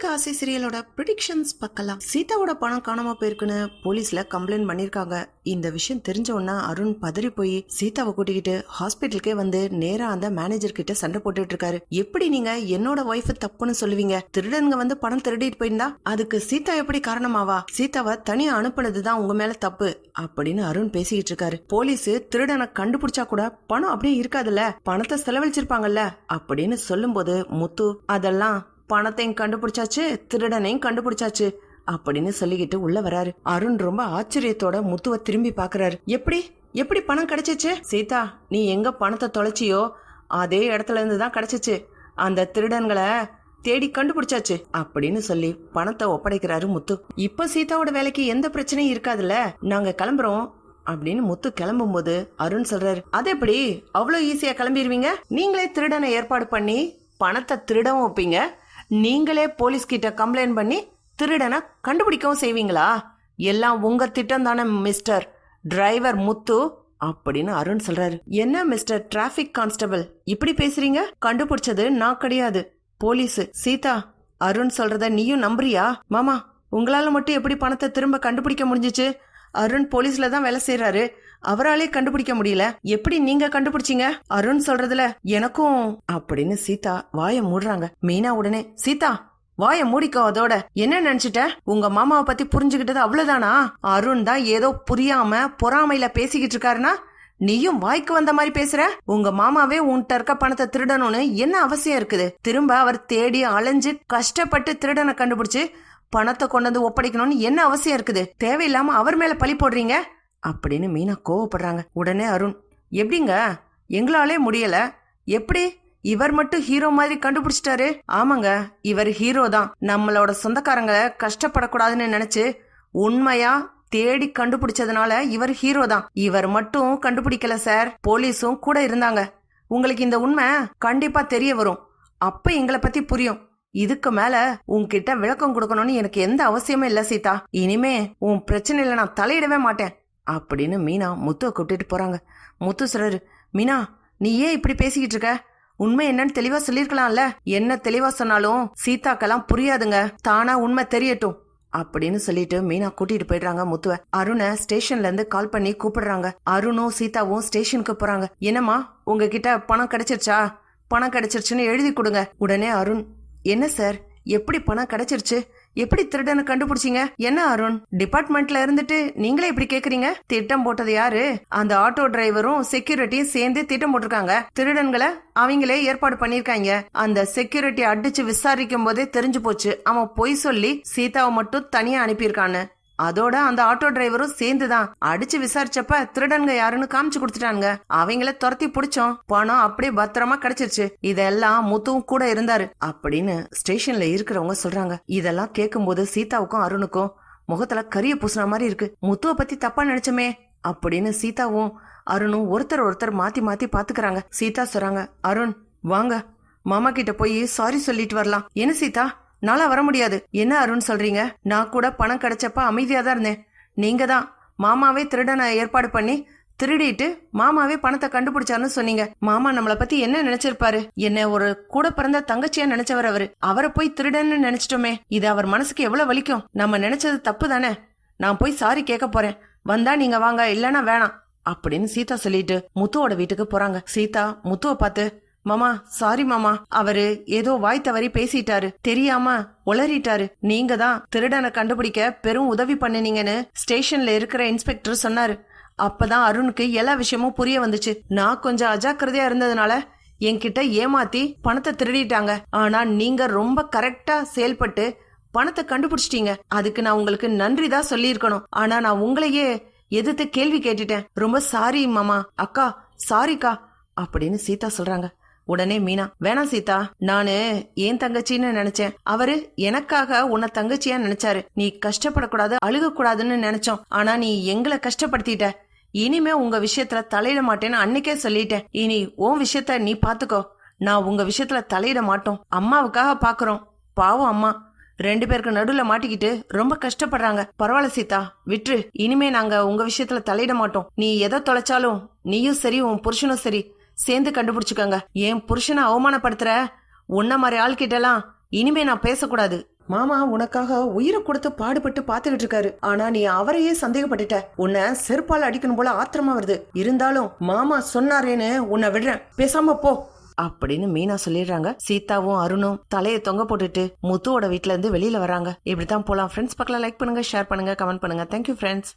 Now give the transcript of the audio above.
இன்னைக்கு ஆசை சீரியலோட ப்ரிடிக்ஷன்ஸ் பார்க்கலாம். சீதாவோட பணம் காணாம போயிருக்குன்னு போலீஸ்ல கம்ப்ளைண்ட் பண்ணிருக்காங்க இந்த விஷயம் தெரிஞ்ச உடனே அருண் பதறி போய் சீதாவை கூட்டிக்கிட்டு ஹாஸ்பிட்டலுக்கே வந்து நேரா அந்த மேனேஜர் கிட்ட சண்டை போட்டுட்டு இருக்காரு. எப்படி நீங்க என்னோட ஒய்ஃப் தப்புன்னு சொல்லுவீங்க? திருடனுங்க வந்து பணம் திருடிட்டு போயிருந்தா அதுக்கு சீதா எப்படி காரணமாவா? சீதாவை தனியா அனுப்புனதுதான் உங்க மேல தப்பு அப்படின்னு அருண் பேசிக்கிட்டு இருக்காரு. போலீஸ் திருடனை கண்டுபிடிச்சா கூட பணம் அப்படியே இருக்காதுல்ல? பணத்தை செலவழிச்சிருப்பாங்கல்ல? அப்படின்னு சொல்லும்போது முத்து அதெல்லாம் பணத்தையும் கண்டுபிடிச்சாச்சு திருடனையும் கண்டுபிடிச்சாச்சு அப்படின்னு சொல்லிக்கிட்டு உள்ள வராரு. அருண் ரொம்ப ஆச்சரியத்தோட முத்துவ திரும்பி பாக்குறாரு. எப்படி? எப்படி பணம் கிடைச்சிச்சு? சீதா நீ எங்க பணத்தை தொலைச்சியோ அதே இடத்துல இருந்து தான் கிடைச்சிச்சு. அந்த திருடன்களை தேடி கண்டுபிடிச்சாச்சு அப்படின்னு சொல்லி பணத்தை ஒப்படைக்கிறாரு முத்து. இப்ப சீதாவோட வேலைக்கு எந்த பிரச்சனையும் இருக்காதுல்ல? நாங்க கிளம்புறோம். அப்படின்னு முத்து கிளம்பும்போது அருண் சொல்றாரு. அது எப்படி? அவ்வளோ ஈஸியா கிளம்பிடுவீங்க நீங்களே திருடனை ஏற்பாடு பண்ணி பணத்தை திருடவும் வைப்பீங்க? நீங்களே போலீஸ் கிட்ட கம்ப்ளைண்ட் பண்ணி திருடனை கண்டுபிடிக்கவும் செய்வீங்களா? எல்லாம் உங்க திட்டம் தானே மிஸ்டர் டிரைவர் முத்து அப்படின்னு அருண் சொல்றாரு. என்ன மிஸ்டர் டிராபிக் கான்ஸ்டபிள் இப்படி பேசுறீங்க? கண்டுபிடிச்சது நான் கிடையாது. போலீஸ். சீதா அருண் சொல்றத நீயும் நம்புறியா? மாமா உங்களால மட்டும் எப்படி பணத்தை திரும்ப கண்டுபிடிக்க முடிஞ்சிச்சு? அருண் போலீஸ்ல தான் வேலை செய்யறாரு அவராலே கண்டுபிடிக்க முடியல. எப்படி நீங்க கண்டுபிடிச்சீங்க? அருண் சொல்றதுல எனக்கும் அப்படின்னு சீதா வாயை மூடுறாங்க. மீனா உடனே சீதா வாய மூடிக்கோ அதோட. என்ன நினைச்சிட்ட? உங்க மாமாவை பத்தி புரிஞ்சுக்கிட்டது அவ்வளவுதானா? அருண் தான் ஏதோ புரியாம பொறாமையில பேசிக்கிட்டு இருக்காருன்னா நீயும் வாய்க்கு வந்த மாதிரி பேசுற? உங்க மாமாவே உன்கிட்ட இருக்க பணத்தை திருடணும்னு என்ன அவசியம் இருக்குது? திரும்ப அவர் தேடி அலைஞ்சு கஷ்டப்பட்டு திருடனை கண்டுபிடிச்சு பணத்தை கொண்டு வந்து ஒப்படைக்கணும்னு என்ன அவசியம் இருக்குது? தேவையில்லாம அவர் மேல பழி போடுறீங்க. அப்படின்னு மீனா கோவப்படுறாங்க. உடனே அருண் எப்படிங்க? எங்களாலே முடியல. எப்படி? இவர் மட்டும் ஹீரோ மாதிரி கண்டுபிடிச்சிட்டாரு? ஆமாங்க இவர் ஹீரோ தான். நம்மளோட சொந்தக்காரங்களை கஷ்டப்படக்கூடாதுன்னு நினைச்சு உண்மையா தேடி கண்டுபிடிச்சதுனால இவர் ஹீரோ தான். இவர் மட்டும் கண்டுபிடிக்கல சார். போலீஸும் கூட இருந்தாங்க. உங்களுக்கு இந்த உண்மை கண்டிப்பா தெரிய வரும். அப்ப எங்களை பத்தி புரியும். இதுக்கு மேல உன்கிட்ட விளக்கம் கொடுக்கணும்னு எனக்கு எந்த அவசியமும் இல்ல சீதா. இனிமே உன் பிரச்சனையில நான் தலையிடவே மாட்டேன். அப்படின்னு மீனா முத்துவை கூட்டிட்டு போகிறாங்க முத்து சொல்றாரு மீனா நீ ஏன் இப்படி பேசிக்கிட்டு இருக்க? உண்மை என்னன்னு தெளிவா சொல்லிருக்கலாம்ல என்ன தெளிவா சொன்னாலும் சீதாக்கெல்லாம் புரியாதுங்க. தானா உண்மை தெரியட்டும் அப்படின்னு சொல்லிட்டு மீனா கூட்டிட்டு போயிடுறாங்க முத்துவ. அருணை ஸ்டேஷன்ல இருந்து கால் பண்ணி கூப்பிடுறாங்க. அருணும் சீதாவும் ஸ்டேஷனுக்கு போறாங்க. என்னம்மா உங்ககிட்ட பணம் கிடைச்சிருச்சா? பணம் கிடைச்சிருச்சுன்னு எழுதி கொடுங்க. உடனே அருண் என்ன சார்? எப்படி பணம் கிடைச்சிருச்சு? எப்படி திருடனை கண்டுபிடிச்சீங்க? என்ன அருண்? டிபார்ட்மெண்ட்ல இருந்துட்டு நீங்களே இப்படி கேக்குறீங்க? திட்டம் போட்டது யாரு? அந்த ஆட்டோ டிரைவரும் செக்யூரிட்டியும் சேர்ந்து திட்டம் போட்டிருக்காங்க. திருடன்களை அவங்களே ஏற்பாடு பண்ணிருக்காங்க அந்த செக்யூரிட்டி அடிச்சு விசாரிக்கும் போதே தெரிஞ்சு போச்சு. அவன் பொய் சொல்லி சீதாவை மட்டும் தனியா அனுப்பியிருக்கான்னு. அதோட அந்த ஆட்டோ டிரைவரும் சேர்ந்துதான். அடிச்சு விசாரிச்சப்ப திருடன்க யாருன்னு காமிச்சு கொடுத்துட்டானுங்க. அவங்கள துரத்தி பிடிச்சோம். பணம் அப்படியே பத்திரமா கிடைச்சிருச்சு. இதெல்லாம் முத்துவும் கூட இருந்தாரு. அப்படின்னு ஸ்டேஷன்ல இருக்கிறவங்க சொல்றாங்க. இதெல்லாம் கேட்கும்போது சீதாவுக்கும் அருணுக்கும் முகத்துல கரிய பூசின மாதிரி இருக்கு. முத்துவ பத்தி தப்பா நினைச்சோமே. அப்படின்னு சீதாவும் அருணும் ஒருத்தர் ஒருத்தர் மாத்தி மாத்தி பாத்துக்கிறாங்க. சீதா சொல்றாங்க அருண் வாங்க. மாமா கிட்ட போய் சாரி சொல்லிட்டு வரலாம். என்ன சீதா? நானும் வர முடியாது. என்ன அருண் சொல்றீங்க? நான் கூட பணம் கிடைச்சப்ப அமைதியா தான் இருந்தேன். நீங்க தான் மாமாவே திருடனை ஏற்பாடு பண்ணி திருடிட்டு மாமாவே பணத்தை கண்டுபிடிச்சாருன்னு சொன்னீங்க. மாமா நம்மள பத்தி என்ன நினைச்சிருப்பாரு? என்ன ஒரு கூட பிறந்த தங்கச்சியா நினைச்சவர் அவரு. அவரை போய் திருடன்னு நினைச்சிட்டோமே. இது அவர் மனசுக்கு எவ்வளவு வலிக்கும்? நம்ம நினைச்சது தப்பு தானே? நான் போய் சாரி கேட்க போறேன். வந்தா நீங்க வாங்க இல்லைன்னா வேணாம் அப்படின்னு சீதா சொல்லிட்டு முத்துவோட வீட்டுக்கு போறாங்க. சீதா முத்துவை பார்த்து மாமா சாரி மாமா. அவரு ஏதோ வாய் தவறி பேசிட்டாரு. தெரியாம உளறிட்டாரு. நீங்க தான் திருடனை கண்டுபிடிக்க பெரும் உதவி பண்ணினீங்கன்னு ஸ்டேஷன்ல இருக்கிற இன்ஸ்பெக்டர் சொன்னாரு. அப்பதான் அருணுக்கு எல்லா விஷயமும் புரிய வந்துச்சு. நான் கொஞ்சம் அஜாக்கிரதையா இருந்ததுனால என்கிட்ட ஏமாத்தி பணத்தை திருடிட்டாங்க. ஆனா நீங்க ரொம்ப கரெக்டா செயல்பட்டு பணத்தை கண்டுபிடிச்சிட்டீங்க. அதுக்கு நான் உங்களுக்கு நன்றி தான் சொல்லியிருக்கணும். ஆனா நான் உங்களையே எதிர்த்து கேள்வி கேட்டுட்டேன். ரொம்ப சாரி மாமா. அக்கா சாரிக்கா அப்படின்னு சீதா சொல்றாங்க. உடனே மீனா வேணாம் சீதா நானு ஏன் தங்கச்சின்னு நினைச்சேன். அவரு எனக்காக உன்னை தங்கச்சியா நினைச்சாரு. நீ கஷ்டப்படக்கூடாது அழுகக்கூடாதுன்னு நினைச்சோம். ஆனா நீ எங்களை கஷ்டப்படுத்திட்ட. இனிமே உங்க விஷயத்துல தலையிட மாட்டேன்னு அன்னைக்கே சொல்லிட்டேன். இனி உன் விஷயத்த நீ பாத்துக்கோ. நான் உங்க விஷயத்துல தலையிட மாட்டோம். அம்மாவுக்காக பாக்குறோம். பாவம் அம்மா. ரெண்டு பேருக்கு நடுவுல மாட்டிக்கிட்டு ரொம்ப கஷ்டப்படுறாங்க. பரவாயில்ல சீதா விட்டுரு. இனிமே நாங்க உங்க விஷயத்துல தலையிட மாட்டோம். நீ எதை தொலைச்சாலும் நீயும் சரி உன் புருஷனும் சரி. சேர்ந்து கண்டுபிடிச்சுக்கோங்க. என் புருஷனை அவமானப்படுத்துற? உன்ன மாதிரி ஆள்கிட்டலாம் இனிமே நான் பேசக்கூடாது. மாமா உனக்காக உயிரை கொடுத்து பாடுபட்டு பாத்துக்கிட்டு இருக்காரு. ஆனா நீ அவரையே சந்தேகப்பட்டுட்ட. உன்னை செருப்பால் அடிக்கணும் போல ஆத்திரமா வருது. இருந்தாலும் மாமா சொன்னாரேன்னு உன்னை விடுறேன். பேசாம போ. அப்படின்னு மீனா சொல்லிடுறாங்க. சீதாவும் அருணும் தலையை தொங்க போட்டுட்டு முத்துவோட வீட்ல இருந்து வெளியில வராங்க. இப்படித்தான் போலாம். ஃப்ரெண்ட்ஸ் பக்கம் லைக் பண்ணுங்க ஷேர் பண்ணுங்க கமெண்ட் பண்ணுங்க. Thank you friends